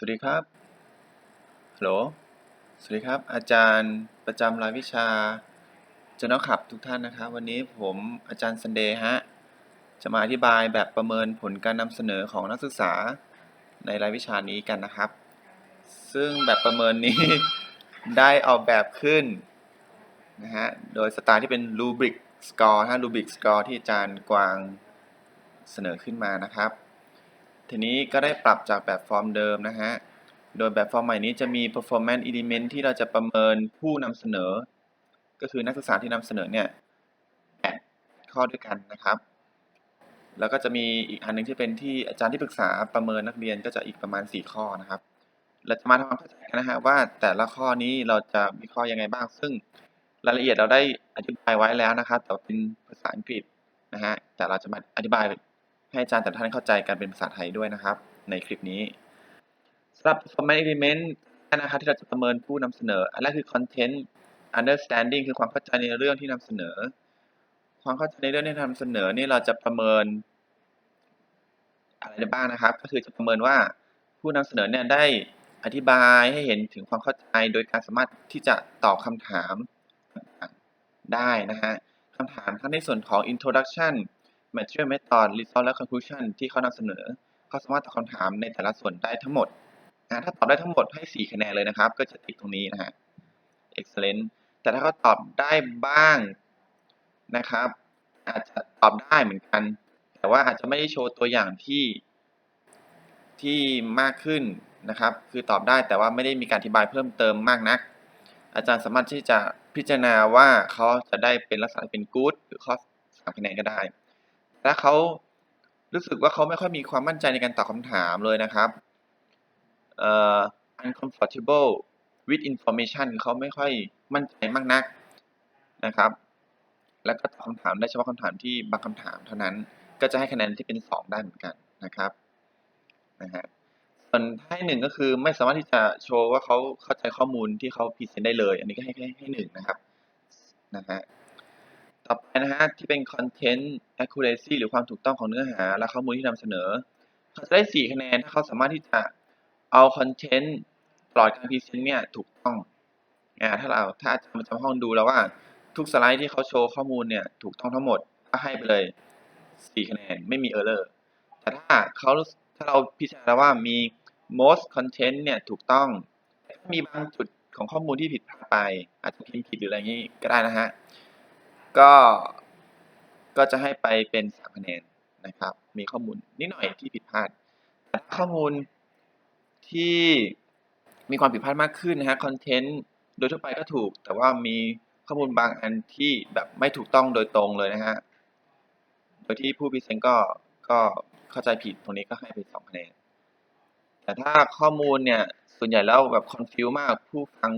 สวัสดีครับ ฮัลโหล สวัสดีครับ อาจารย์ประจำรายวิชาจนขับทุกท่านนะครับ วันนี้ผมอาจารย์ซันเดย์ฮะ จะมาอธิบายแบบประเมินผลการนำเสนอของนักศึกษาในรายวิชานี้กันนะครับ ซึ่งแบบประเมินนี้ ได้ออกแบบขึ้นนะฮะ โดยสไตล์ที่เป็น rubric score ฮะ rubric score ที่อาจารย์กวางเสนอขึ้นมานะครับ ทีนี้ก็ได้ปรับจากแบบฟอร์มเดิมนะฮะ โดยแบบฟอร์มใหม่นี้จะมี performance element ที่เราจะประเมินผู้นำเสนอ ก็คือนักศึกษาที่นำเสนอเนี่ยแปดข้อด้วยกันนะครับ แล้วก็จะมีอีกอันหนึงที่เป็นที่อาจารย์ที่ปรึกษาประเมินนักเรียนก็จะอีกประมาณ 4 ข้อนะครับ เราจะมาทำความเข้าใจกันนะฮะว่าแต่ละข้อนี้เราจะวิเคราะห์ยังไงบ้าง ซึ่งรายละเอียดเราได้อธิบายไว้แล้วนะครับแต่เป็นภาษาอังกฤษนะฮะ แต่เราจะมาอธิบาย ให้อาจารย์แต่ท่านเข้าใจกันเป็นภาษาไทยด้วยนะครับ ในคลิปนี้สำหรับ performance element นะครับที่เราจะประเมินผู้นำเสนอ อันแรกคือ content understanding คือความเข้าใจในเรื่องที่นำเสนอ ความเข้าใจในเรื่องที่นำเสนอนี่เราจะประเมิน อะไรได้บ้างนะครับ ก็คือจะประเมินว่าผู้นำเสนอเนี่ยได้อธิบายให้เห็นถึงความเข้าใจโดยการสามารถที่จะตอบคำถามได้นะฮะคำถามทั้งในส่วนของ introduction material method result และ conclusion ที่เขานำเสนอ เขาสามารถตอบคำถามในแต่ละส่วนได้ทั้งหมดนะถ้าตอบได้ทั้งหมดให้ 4 คะแนนเลยนะครับ ก็จะติดตรงนี้นะฮะ excellent แต่ถ้าเขาตอบได้บ้างนะครับ อาจจะตอบได้เหมือนกัน แต่ว่าอาจจะไม่ได้โชว์ตัวอย่างที่ที่มากขึ้นนะครับ คือตอบได้แต่ว่าไม่ได้มีการอธิบายเพิ่มเติมมากนัก อาจารย์สามารถที่จะพิจารณาว่าเขาจะได้เป็นลักษณะเป็น good หรือข้อสามคะแนนก็ได้ ถ้าเขารู้สึกว่าเขาไม่ค่อยมีความมั่นใจในการตอบคำถามเลยนะครับเอ่อ uncomfortable with information เขาไม่ค่อยมั่นใจมากนักนะครับ แล้วก็ตอบคำถามได้เฉพาะคำถามที่บางคำถามเท่านั้น ก็จะให้คะแนนที่เป็น 2 ได้เหมือนกันนะครับนะฮะส่วนให้หนึ่งก็คือไม่สามารถที่จะโชว์ว่าเขาเข้าใจข้อมูลที่เขาพรีเซนต์ได้เลย อันนี้ก็ให้ให้ให้หนึ่งนะครับนะฮะ ต่อไปนะฮะที่เป็น content accuracy หรือความถูกต้องของเนื้อหา และข้อมูลที่นำเสนอ เขาจะได้ 4 คะแนน ถ้าเขาสามารถที่จะเอาคอนเทนต์ตลอดการพรีเซนต์เนี่ยถูกต้องอ่าถ้าเราถ้าอาจารย์ประจำห้องดูแล้วว่า ทุกสไลด์ที่เขาโชว์ข้อมูลเนี่ยถูกต้องทั้งหมดก็ให้ไปเลย 4 คะแนนไม่มีเออร์เลอร์แต่ถ้าเขาถ้าเราพิจารณาว่ามี most content เนี่ยถูกต้องมีบางจุดของข้อมูลที่ผิดพลาดไป อาจจะพิมพ์ผิดหรืออะไรอย่างนี้ก็ได้นะฮะ ก็ก็จะให้ไปเป็น3คะแนนนะครับ มีข้อมูลนิดหน่อยที่ผิดพลาดแต่ข้อมูลที่มีความผิดพลาดมากขึ้นนะฮะคอนเทนต์โดยทั่วไปก็ถูก แต่ว่ามีข้อมูลบางอันที่แบบไม่ถูกต้องโดยตรงเลยนะฮะโดยที่ผู้พรีเซนต์ก็ก็เข้าใจผิดตรงนี้ก็ให้ไปสองคะแนนแต่ถ้าข้อมูลเนี่ยส่วนใหญ่แล้วแบบคอนฟิวมากผู้ฟัง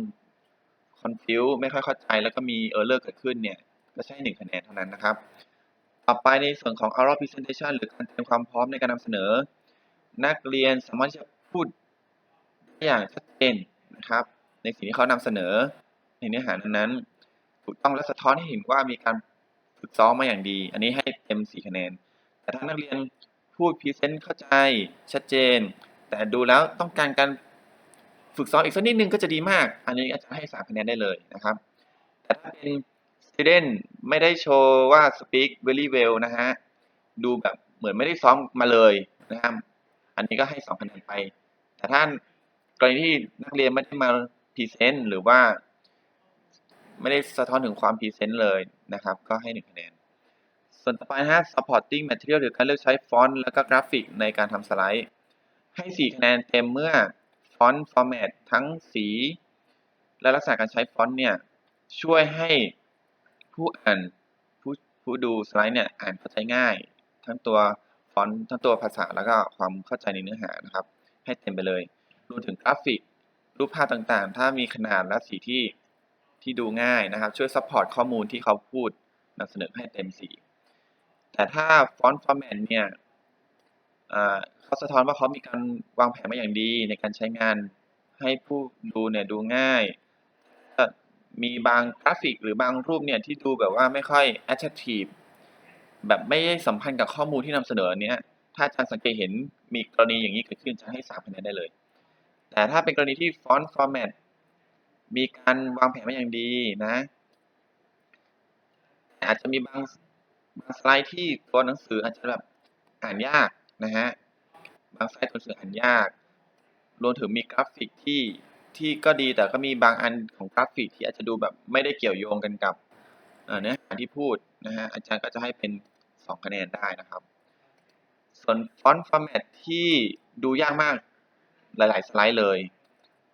คอนฟิวไม่ค่อยเข้าใจแล้วก็มีเออร์เลอร์เกิดขึ้นเนี่ย ก็ใช้หนึ่งคะแนนเท่านั้นนะครับ ต่อไปในส่วนของ oral presentation หรือการเตรียมความพร้อมในการนำเสนอ นักเรียนสามารถจะพูดได้อย่างชัดเจนนะครับ ในสิ่งที่เขานำเสนอในเนื้อหานั้นถูกต้องและสะท้อนให้เห็นว่ามีการฝึกซ้อมมาอย่างดี อันนี้ให้เต็ม 4 คะแนน แต่ถ้านักเรียนพูดพรีเซนต์เข้าใจชัดเจน แต่ดูแล้วต้องการการฝึกซ้อมอีกสักนิดนึงก็จะดีมาก อันนี้อาจจะให้ 3 คะแนนได้เลยนะครับ แต่ถ้าเป็น student ไม่ได้โชว์ว่า speak very well นะฮะ ดูแบบเหมือนไม่ได้ซ้อมมาเลยนะครับ อันนี้ก็ให้2คะแนนไป แต่ถ้ากรณีที่นักเรียนไม่ได้มาพรีเซนต์หรือว่า ไม่ได้สะท้อนถึงความพรีเซนต์เลยนะครับ ก็ให้1คะแนน ส่วนต่อไปนะฮะ supporting material หรือการเลือกใช้ฟอนต์และก็กราฟิกในการทำสไลด์ ให้ 4 คะแนนเต็มเมื่อฟอนต์ format ทั้งสี และลักษณะการใช้ฟอนต์เนี่ยช่วยให้ ผู้อ่านผู้ผู้ดูสไลด์เนี่ยอ่านเข้าใจง่าย ทั้งตัวฟอนต์ทั้งตัวภาษาแล้วก็ความเข้าใจในเนื้อหานะครับ ให้เต็มไปเลยรวมถึงกราฟิก รูปภาพต่างๆ ถ้ามีขนาดและสีที่ที่ดูง่ายนะครับ ช่วยซัพพอร์ตข้อมูลที่เขาพูดนำเสนอให้เต็มสีแต่ถ้าฟอนต์ฟอร์แมตเนี่ยอ่าเขาสะท้อนว่าเขามีการวางแผนมาอย่างดีในการใช้งานให้ผู้ดูเนี่ยดูง่าย มีบางกราฟิกหรือบางรูปเนี่ยที่ดูแบบว่าไม่ค่อย attractive แบบไม่ได้สัมพันธ์กับข้อมูลที่นำเสนอเนี้ย ถ้าอาจารย์สังเกตเห็นมีกรณีอย่างนี้เกิดขึ้นจะให้3คะแนนได้เลย แต่ถ้าเป็นกรณีที่ฟอนต์ฟอร์แมตมีการวางแผนมาอย่างดีนะอาจจะมีบางบางสไลด์ที่ตัวหนังสืออาจจะแบบอ่านยากนะฮะ บางสไลด์ตัวหนังสืออ่านยาก รวมถึงมีกราฟิกที่ ที่ก็ดีแต่ก็มีบางอันของกราฟิกที่อาจจะดูแบบไม่ได้เกี่ยวโยงกันกับเนื้อหาที่พูดนะฮะอาจารย์ก็จะให้เป็น 2 คะแนนได้นะครับ ส่วนฟอนต์ฟอร์แมตที่ดูยากมากหลาย ๆ สไลด์เลย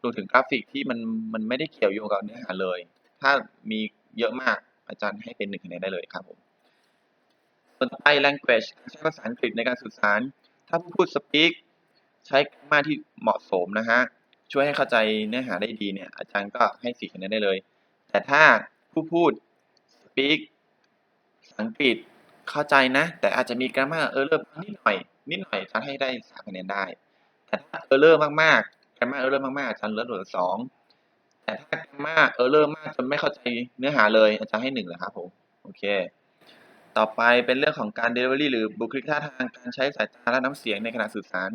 รวมถึงกราฟิกที่มันมันไม่ได้เกี่ยวโยงกับเนื้อหาเลย ถ้ามีเยอะมากอาจารย์ให้เป็นหนึ่งคะแนนได้เลยครับผมส่วนไป language ใช้ภาษาอังกฤษในการสื่อสาร ถ้าผู้พูด speak ใช้กรมาที่เหมาะสมนะฮะ ช่วยให้เข้าใจเนื้อหาได้ดีเนี่ยอาจารย์ก็ให้สี่คะแนนได้เลย แต่ถ้าผู้พูด speak อังกฤษเข้าใจนะ แต่อาจจะมีกร a ม m a r เออร์เลอร์นิดหน่อยนิดหน่อยอาจารย์ให้ได้สามคะแนนได้ แต่ถ้าเออร์เลอร์มากๆกร a ม m a r เออร์เลอร์มากๆอาจารย์ลดเหลือสองแต่ถ้ากร a ม m a r เออร์เลอร์มากจนไม่เข้าใจเนื้อหาเลยอาจารย์ให้หนึ่งเลยครับผมโอเคต่อไปเป็นเรื่องของการ delivery หรือบุคลิกท่าทางการใช้สายตาและน้ำเสียงในขณะสื่อสาร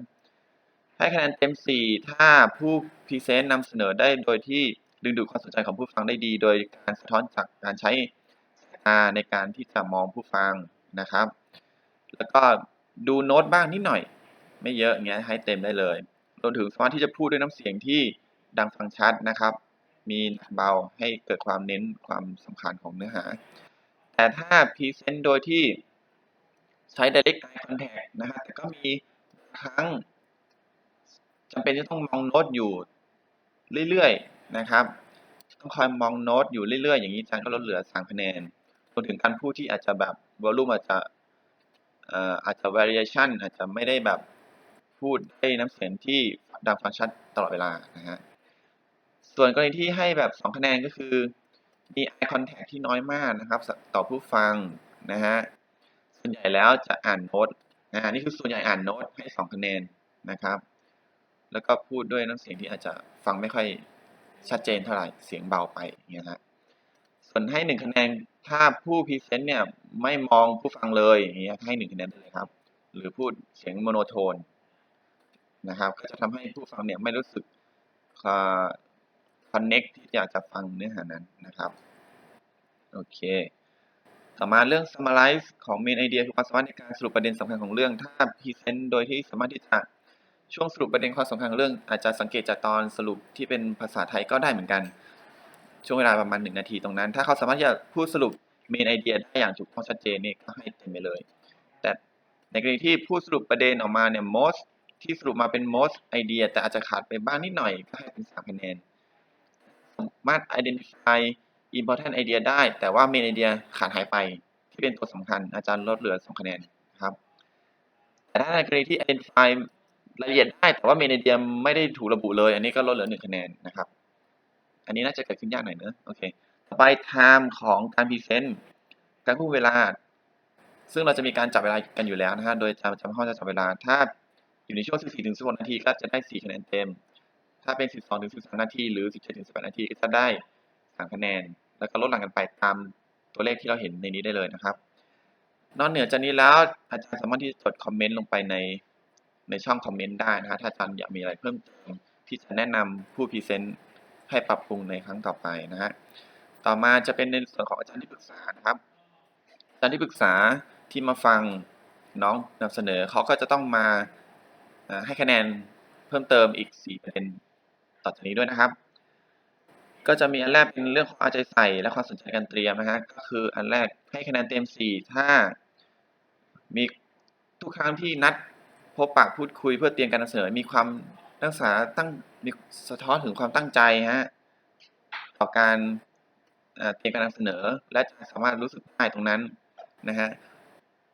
ให้คะแนนเต็ม 4 ถ้าผู้พรีเซนต์นำเสนอได้โดยที่ดึงดูดความสนใจของผู้ฟังได้ดี โดยการสะท้อนจากการใช้ตาในการที่จะมองผู้ฟังนะครับ แล้วก็ดูโน้ตบ้างนิดหน่อย ไม่เยอะอย่างเงี้ยให้เต็มได้เลยรวมถึงสามารถที่จะพูดด้วยน้ำเสียงที่ดังฟังชัดนะครับ มีเบาให้เกิดความเน้นความสำคัญของเนื้อหา แต่ถ้าพรีเซนต์โดยที่ใช้ direct eye contact นะฮะแต่ก็มีครั้ง จำเป็นที่ต้องมองโน้ตอยู่เรื่อยๆนะครับ ต้องคอยมองโน้ตอยู่เรื่อยๆ อย่างนี้อาจารย์ก็ลดเหลือสามคะแนนรวมถึงการพูดที่อาจจะแบบวอลลุ่มอาจจะอาจจะ variation อาจจะไม่ได้แบบพูดได้น้ำเสียงที่ดังฟังชัดตลอดเวลานะฮะส่วนกรณีที่ให้แบบสองคะแนนก็คือมี eye contact ที่น้อยมากนะครับ ต่อผู้ฟังนะฮะส่วนใหญ่แล้วจะอ่านโน้ตนะนี่คือส่วนใหญ่อ่านโน้ตให้สองคะแนนนะครับ แล้วก็พูดด้วยน้ำเสียงที่อาจจะฟังไม่ค่อยชัดเจนเท่าไหร่เสียงเบาไปอย่างเงี้ยฮะส่วนให้หนึ่งคะแนนถ้าผู้พรีเซนต์เนี่ยไม่มองผู้ฟังเลยอย่างเงี้ยให้หนึ่งคะแนนเลยครับ หรือพูดเสียงโมโนโทนนะครับก็จะทำให้ผู้ฟังเนี่ยไม่รู้สึกคอนเน็กที่อยากจะฟังเนื้อหานั้นนะครับโอเค ต่อมาเรื่อง summarize ของ main idea คือความสามารถในการสรุปประเด็นสำคัญของเรื่อง ถ้าพรีเซนต์โดยที่สามารถที่จะ ช่วงสรุปประเด็นความสำคัญของเรื่องอาจจะสังเกตจากตอนสรุปที่เป็นภาษาไทยก็ได้เหมือนกัน ช่วงเวลาประมาณหนึ่งนาทีตรงนั้น ถ้าเขาสามารถที่จะพูดสรุป main idea ได้อย่างถูกต้องชัดเจนนี่ก็ให้เต็มไปเลย แต่ในกรณีที่พูดสรุปประเด็นออกมาเนี่ย most ที่สรุปมาเป็น most idea แต่อาจจะขาดไปบ้างนิดหน่อยก็ให้เป็นสามคะแนนสามารถ identify important idea ได้ แต่ว่า main idea ขาดหายไป ที่เป็นตัวสำคัญอาจารย์ลดเหลือ 2 คะแนนครับ แต่ถ้าในกรณีที่ identify รายละเอียดได้แต่ว่า main idea ไม่ได้ถูกระบุเลย อันนี้ก็ลดเหลือ1คะแนนนะครับ อันนี้น่าจะเกิดขึ้นยากหน่อยเนอะโอเคต่อไป time ของการ present การควบคุมเวลา ซึ่งเราจะมีการจับเวลากันอยู่แล้วนะฮะโดยจะจะเข้าจะจับเวลา ถ้าอยู่ในช่วง 14ถึง16นาทีก็จะได้ 4 คะแนนเต็ม ถ้าเป็น 12ถึง13นาทีหรือ 17ถึง18นาทีก็จะได้ 3 คะแนน แล้วก็ลดหลั่งกันไปตามตัวเลขที่เราเห็นในนี้ได้เลยนะครับ นอกเหนือจากนี้แล้วอาจารย์สามารถที่จะจดคอมเมนต์ลงไปใน ในช่องคอมเมนต์ได้นะฮะถ้าอาจารย์อยากมีอะไรเพิ่มเติมที่จะแนะนำผู้พรีเซนต์ให้ปรับปรุงในครั้งต่อไปนะฮะต่อมาจะเป็นในส่วนของอาจารย์ที่ปรึกษานะครับอาจารย์ที่ปรึกษาที่มาฟังน้องนำเสนอเขาก็จะต้องมาให้คะแนนเพิ่มเติมอีก4ประเด็นต่อจากนี้ด้วยนะครับ ก็จะมีอันแรกเป็นเรื่องของอาใจใส่และความสนใจการเตรียมนะฮะก็คืออันแรกให้คะแนนเต็ม 4 ถ้ามีทุกครั้งที่นัด พบปะพูดคุยเพื่อเตรียมการนำเสนอมีความนักศึกษาตั้งมีสะท้อนถึงความตั้งใจฮะต่อการเตรียมการนำเสนอ และจะสามารถรู้สึกได้ตรงนั้นนะฮะ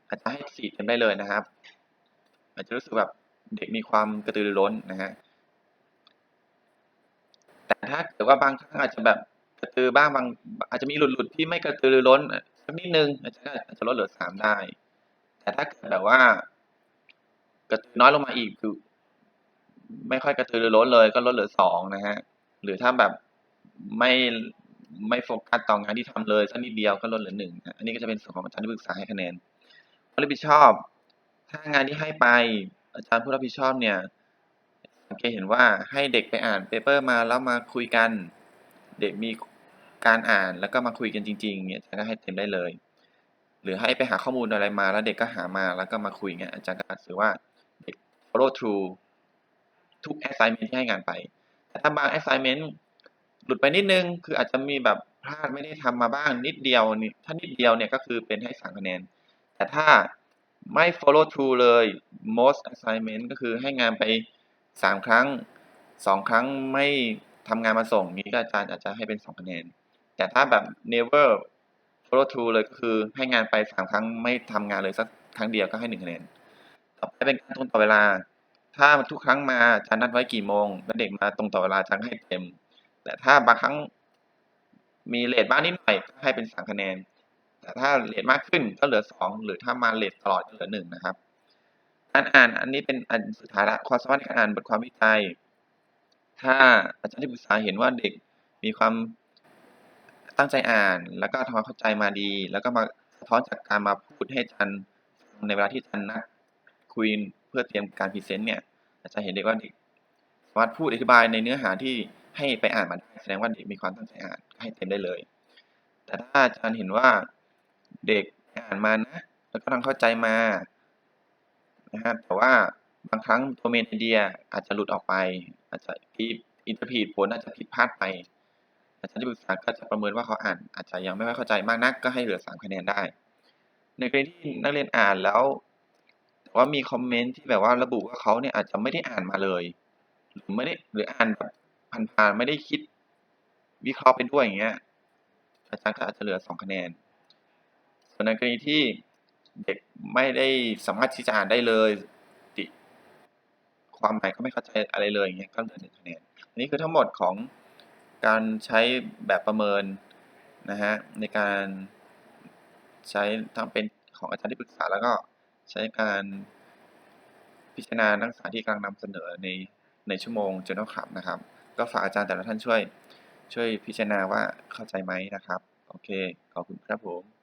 อาจจะให้สี่เต็มได้เลยนะครับ อาจจะรู้สึกแบบเด็กมีความกระตือรือร้นนะฮะแต่ถ้าเกิดว่าบางครั้งอาจจะแบบกระตือบ้างบาง อาจจะมีหลุดๆที่ไม่กระตือรือร้นสักนิดนึงอาจจะอาจจะลดเหลือสามได้ แต่ถ้าเกิดแบบว่า น้อยลงมาอีกคือ ไม่ค่อยกระตือรือร้นเลย ก็ลดเหลือสองนะฮะ หรือถ้าแบบไม่ไม่โฟกัสต่องานที่ทำเลยสักนิดเดียวก็ลดเหลือหนึ่งอันนี้ก็จะเป็นส่วนของอาจารย์ที่ปรึกษาให้คะแนนรับผิดชอบ ถ้างานที่ให้ไป อาจารย์ผู้รับผิดชอบเนี่ยสังเกตเห็นว่าให้เด็กไปอ่านเปเปอร์มาแล้วมาคุยกัน เด็กมีการอ่านแล้วก็มาคุยกันจริงๆเนี่ยอาจารย์ก็ให้เต็มได้เลย หรือให้ไปหาข้อมูลอะไรมาแล้วเด็กก็หามาแล้วก็มาคุยเงี้ยอาจารย์ก็ถือว่า follow through ทุก assignment ที่ให้งานไป แต่ถ้าบาง assignment หลุดไปนิดนึง คืออาจจะมีแบบพลาดไม่ได้ทำมาบ้างนิดเดียวนี่ถ้านิดเดียวเนี่ยก็คือเป็นให้สามคะแนน แต่ถ้าไม่ follow through เลย most assignment ก็คือให้งานไปสามครั้งสองครั้งไม่ทำงานมาส่งนี้ก็อาจารย์อาจจะให้เป็นสองคะแนน แต่ถ้าแบบ never follow through เลยก็คือให้งานไปสามครั้งไม่ทำงานเลยสักครั้งเดียวก็ให้หนึ่งคะแนน ต่อไปเป็นการตรงต่อเวลา ถ้าทุกครั้งมาอาจารย์นัดไว้กี่โมงแล้วเด็กมาตรงต่อเวลาอาจารย์ให้เต็ม แต่ถ้าบางครั้งมีเลทบ้างนิดหน่อยก็ให้เป็นสามคะแนน แต่ถ้าเลทมากขึ้นก็เหลือสองหรือถ้ามาเลทตลอดก็เหลือหนึ่งนะครับการอ่านอันนี้เป็นอันสุดท้ายละความสามารถในการอ่านบทความวิจัย ถ้าอาจารย์ที่ปรึกษาเห็นว่าเด็กมีความตั้งใจอ่าน แล้วก็ทำความเข้าใจมาดี แล้วก็มาสะท้อนจากการมาพูดให้อาจารย์ฟังในเวลาที่อาจารย์นัด คุยเพื่อเตรียมการพรีเซนต์เนี่ยอาจารย์เห็นเด็กว่าเด็กสามารถพูดอธิบายในเนื้อหาที่ให้ไปอ่านมาแสดงว่าเด็กมีความตั้งใจอ่านให้เต็มได้เลย แต่ถ้าอาจารย์เห็นว่าเด็กอ่านมานะแล้วก็ต้งเข้าใจมานะฮะแต่ว่าบางครั้งตัวเมนไอเดียอาจจะหลุดออกไป อาจจะที่อินเตอร์พีดผลอาจจะผิดพลาดไป อาจารย์ที่ปรึกษาก็จะประเมินว่าเขาอ่าน อาจจะยังไม่ค่อยเข้าใจมากนักก็ให้เหลือสามคะแนนได้ ในกรณีที่นักเรียนอ่านแล้ว แต่ว่ามีคอมเมนต์ที่แบบว่าระบุว่าเขาเนี่ยอาจจะไม่ได้อ่านมาเลย หรือไม่ได้หรืออ่านแบบผ่านๆไม่ได้คิดวิเคราะห์ไปด้วยอย่างเงี้ย อาจารย์ก็อาจจะเหลือสองคะแนน ส่วนในกรณีที่เด็กไม่ได้สามารถที่จะอ่านได้เลยติความหมายก็ไม่เข้าใจอะไรเลยอย่างเงี้ยก็เหลือหนึ่งคะแนนอันนี้คือทั้งหมดของการใช้แบบประเมินนะฮะในการใช้ทำเป็นของอาจารย์ที่ปรึกษาแล้วก็ ใช้การพิจารณานักศึกษาที่กำลังนำเสนอในในชั่วโมง Journal Club นะครับ ก็ฝากอาจารย์แต่ละท่านช่วย ช่วยพิจารณาว่าเข้าใจไหมนะครับ โอเค ขอบคุณครับผม